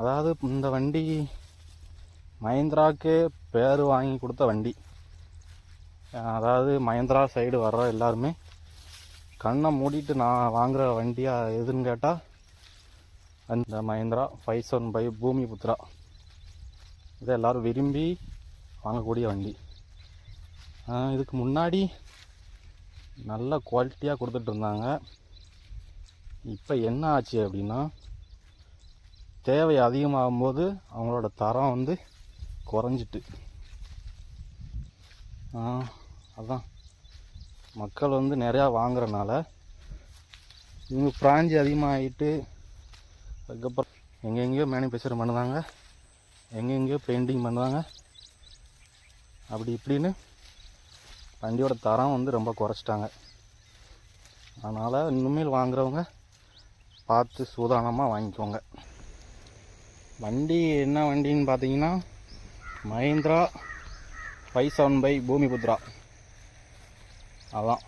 அதாவது இந்த வண்டி மஹேந்திராவுக்கு பேர் வாங்கி கொடுத்த வண்டி. அதாவது மஹேந்திரா சைடு வர்ற எல்லாருமே கண்ணை மூடிட்டு நான் வாங்குற வண்டியாக எதுன்னு கேட்டால் அந்த மஹேந்திரா ஃபைவ் செவன் பை பூமி புத்ரா இதை எல்லோரும் விரும்பி வாங்கக்கூடிய வண்டி. இதுக்கு முன்னாடி நல்ல குவாலிட்டியாக கொடுத்துட்டு இருந்தாங்க. இப்போ என்ன ஆச்சு அப்படின்னா தேவை அதிகமாகும் போது அவங்களோட தரம் வந்து குறைஞ்சிட்டு. அதான். மக்கள் வந்து நிறையா வாங்குறனால இவங்க பிராஞ்சி அதிகமாகிட்டு அதுக்கப்புறம் எங்கெங்கேயோ மேனுஃபேக்சர் பண்ணுவாங்க எங்கெங்கேயோ பெயிண்டிங் பண்ணுவாங்க. அப்படி இப்படின்னு வண்டியோட தரம் வந்து ரொம்ப குறைச்சிட்டாங்க. அதனால் இனிமேல் வாங்குறவங்க பார்த்து சூதானமாக வாங்கிக்கோங்க. வண்டி என்ன வண்டின்னு பார்த்தீங்கன்னா மஹிந்திரா ஃபைவ் செவன் பை பூமிபுத்ரா. அதான்.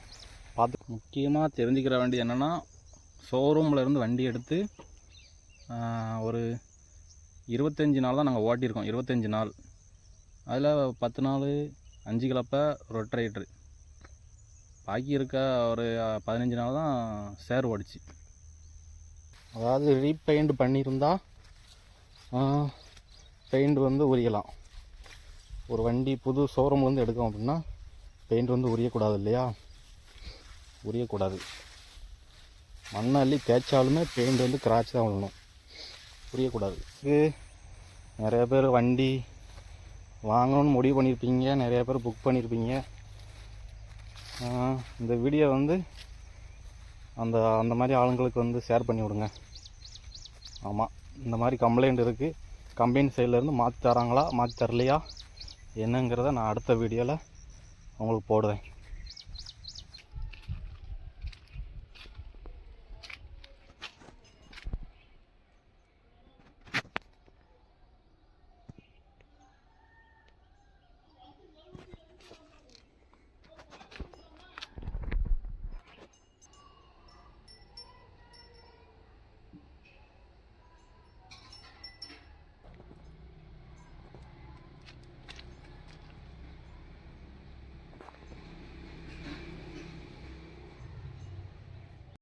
பார்த்து முக்கியமாக தெரிஞ்சுக்கிற வண்டி என்னென்னா ஷோரூமில் இருந்து வண்டி எடுத்து ஒரு இருபத்தஞ்சி நாள் தான் நாங்கள் ஓட்டியிருக்கோம். இருபத்தஞ்சி நாள். அதில் பத்து நாள் அஞ்சு கிலப்ப ரொட்ரைட்ரு பாக்கி இருக்க ஒரு பதினஞ்சு நாள் தான் சேர் ஓடிச்சு. அதாவது ரீபெயிண்ட் பண்ணியிருந்தால் பெயிண்ட் வந்து உரியலாம். ஒரு வண்டி புது ஷோரூம்லேருந்து எடுக்கோம் அப்படின்னா பெயிண்ட் வந்து உரியக்கூடாது இல்லையா? உரியக்கூடாது. மண்ணை அள்ளி தேய்ச்சாலுமே பெயிண்ட் வந்து கிராச் தான் விழணும். உரியக்கூடாது. இது நிறைய பேர் வண்டி வாங்கணும்னு முடிவு பண்ணியிருப்பீங்க நிறைய பேர் புக் பண்ணியிருப்பீங்க இந்த வீடியோ வந்து அந்த அந்த மாதிரி ஆளுங்களுக்கு வந்து ஷேர் பண்ணி விடுங்க ஆமாம் இந்த மாதிரி கம்ப்ளைண்ட் இருக்குது கம்பெனி சைட்லேருந்து மாற்றி தராங்களா மாற்றி தரலையா என்னங்கிறத நான் அடுத்த வீடியோவில் உங்களுக்கு போடுவேன்